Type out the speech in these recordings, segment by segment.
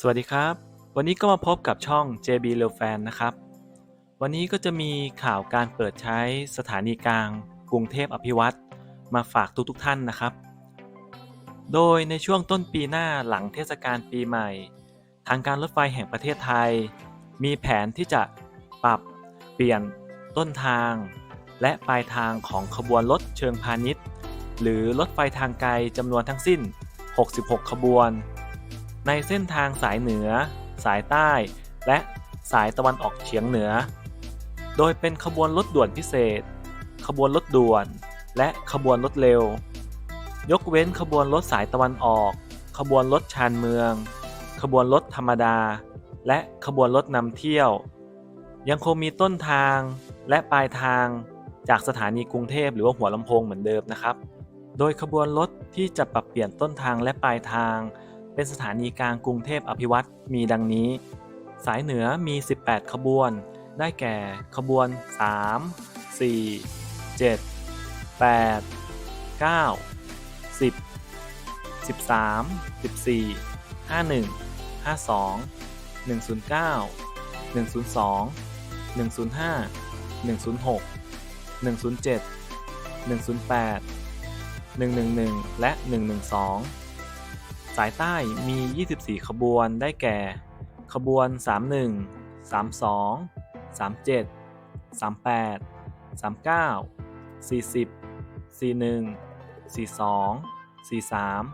สวัสดีครับ วันนี้ก็มาพบกับช่อง JB r e a l Fan นะครับ วันนี้ก็จะมีข่าวการเปิดใช้สถานีกลาง กรุงเทพอภิวัตรมาฝากทุกๆทท่านนะครับ โดยในช่วงต้นปีหน้าหลังเทศกาลปีใหม่ ทางการรถไฟแห่งประเทศไทย มีแผนที่จะปรับเปลี่ยนต้นทาง และปลายทางของขบวนรถเชิงพาณิชย์ หรือรถไฟทางไกลจำนวนทั้งสิ้น 66 ขบวน ในเส้นทางสายเหนือ สายใต้ และสายตะวันออกเฉียงเหนือ โดยเป็นขบวนรถด่วนพิเศษ ขบวนรถด่วน และขบวนรถเร็ว ยกเว้นขบวนรถสายตะวันออก ขบวนรถชานเมือง ขบวนรถธรรมดา และขบวนรถนำเที่ยว ยังคงมีต้นทางและปลายทางจากสถานีกรุงเทพหรือว่าหัวลำโพงเหมือนเดิมนะครับ โดยขบวนรถที่จะปรับเปลี่ยนต้นทางและปลายทาง เป็นสถานีกลางกรุงเทพอภิวัตรมีดังนี้ สายเหนือมี 18 ขบวน ได้แก่ขบวน 3 4 7 8 9 10 13 14 51 52 109 102 105 106 107 108 111 และ 112 สายใต้มี 24 ขบวนได้แก่ ขบวน 31 32 37 38 39 40 41 42 43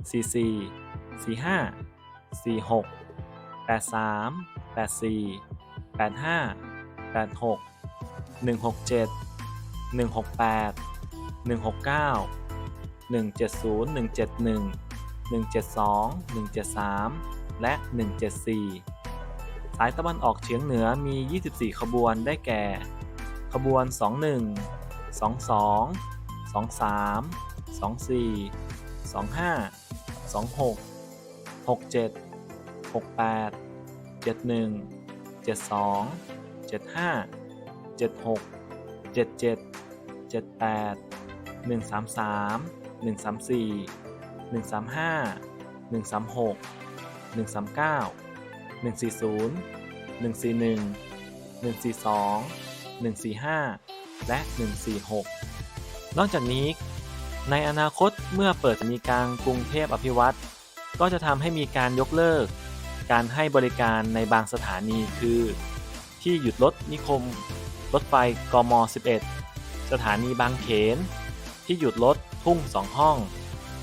44 45 46 83 84 85 86 167 168 169 170 171 172 173 และ 174 สายตะวันออกเฉียงเหนือมี 24 ขบวนได้แก่ ขบวน 21 22 23 24 25 26 67 68 71 72 75 76 77 78 133 134 135 136 139 140 141 142 145 และ 146 นอกจากนี้ ในอนาคตเมื่อเปิดสถานีกลางกรุงเทพอภิวัตรก็จะทำให้มีการยกเลิก การให้บริการในบางสถานีคือ ที่หยุดรถนิคม รถไฟกม 11 สถานีบางเขน ที่หยุดรถทุ่งสองห้อง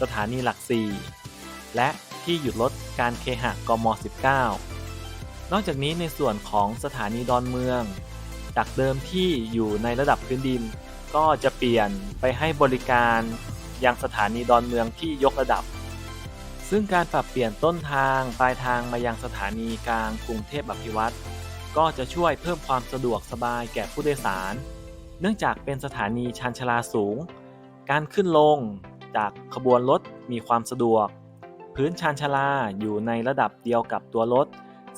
สถานีหลัก4และที่หยุดรถการเคหะกม 19 นอกจากนี้ในส่วนของสถานีดอนเมือง จากเดิมที่อยู่ในระดับพื้นดิน ก็จะเปลี่ยนไปให้บริการยังสถานีดอนเมืองที่ยกระดับ ซึ่งการปรับเปลี่ยนต้นทางปลายทางมายังสถานีกลางกรุงเทพอภิวัตรก็จะช่วยเพิ่มความสะดวกสบายแก่ผู้โดยสาร เนื่องจากเป็นสถานีชันชลาสูง การขึ้นลง จากขบวนรถมีความสะดวก พื้นชานชาลาอยู่ในระดับเดียวกับตัวรถ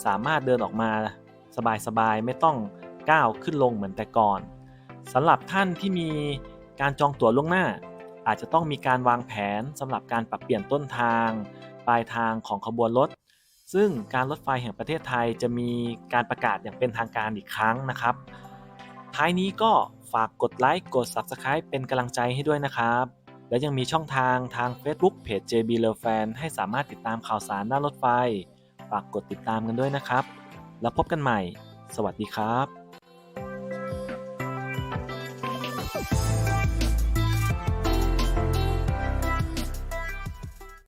สามารถเดินออกมาสบายๆ ไม่ต้องก้าวขึ้นลงเหมือนแต่ก่อนสำหรับท่านที่มีการจองตั๋วล่วงหน้า อาจจะต้องมีการวางแผนสำหรับการปรับเปลี่ยนต้นทาง ปลายทางของขบวนรถ ซึ่งการรถไฟแห่งประเทศไทยจะมีการประกาศอย่างเป็นทางการอีกครั้งนะครับ ท้ายนี้ก็ฝากกดไลค์กด Subscribe เป็นกำลังใจให้ด้วยนะครับ และยังมีช่องทางทาง Facebook เพจ JB l e Fan ให้สามารถติดตามข่าวสารด้านรถไฟ ฝากกดติดตามกันด้วยนะครับ แล้วพบกันใหม่ สวัสดีครับ